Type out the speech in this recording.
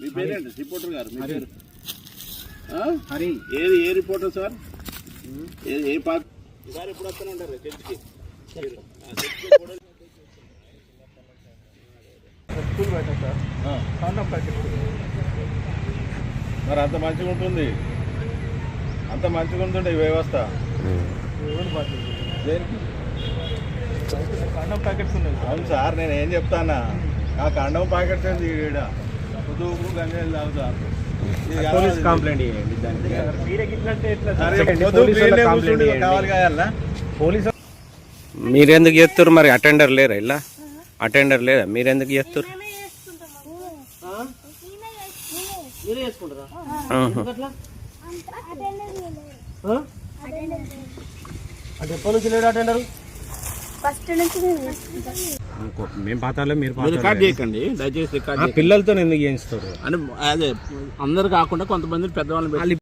ఏంటి రిపోర్టర్ గారు మీ పేరు? హరి. ఏది ఏ రిపోర్టర్ సార్? ఏ ఏ పార్ట్? సార్ ఎప్పుడు వస్తూనే ఉంటారు చర్చికి స్కూల్ పెట్టా సార్ ఆ, కాండం ప్యాకెట్ మరి అంత మంచిగా ఉంటుంది. అంత మంచిగా ఉంటుండే ఈ వ్యవస్థ. దేనికి? కాండం ప్యాకెట్స్ ఉన్నాయి. అవును సార్ నేను ఏం చెప్తానా? ఆ కండం ప్యాకెట్స్ ఏంది ఈడ? గంజాయిలు తాగుతారు. పోలీస్ కంప్లైంట్ చేయండి దానికి. మీరెందుకు చేస్తారు మరి? అటెండర్ లేరా ఇలా అటెండర్ లేదా? మీరెందుకు చేస్తారు అంటే ఎప్పటి నుంచి లేడు అటెండర్? ఫస్ట్ నుంచి నేను చేసుకుంటాను ఇంకో- మేము పాతాలో మీరు రికార్డ్ చేయకండి. దయచేసి రికార్డ్ ఆ పిల్లలతో ఎందుకు చేయిస్తారు అని అదే అందరు కాకుండా కొంతమంది పెద్దవాళ్ళని పెట్టి వాళ్ళు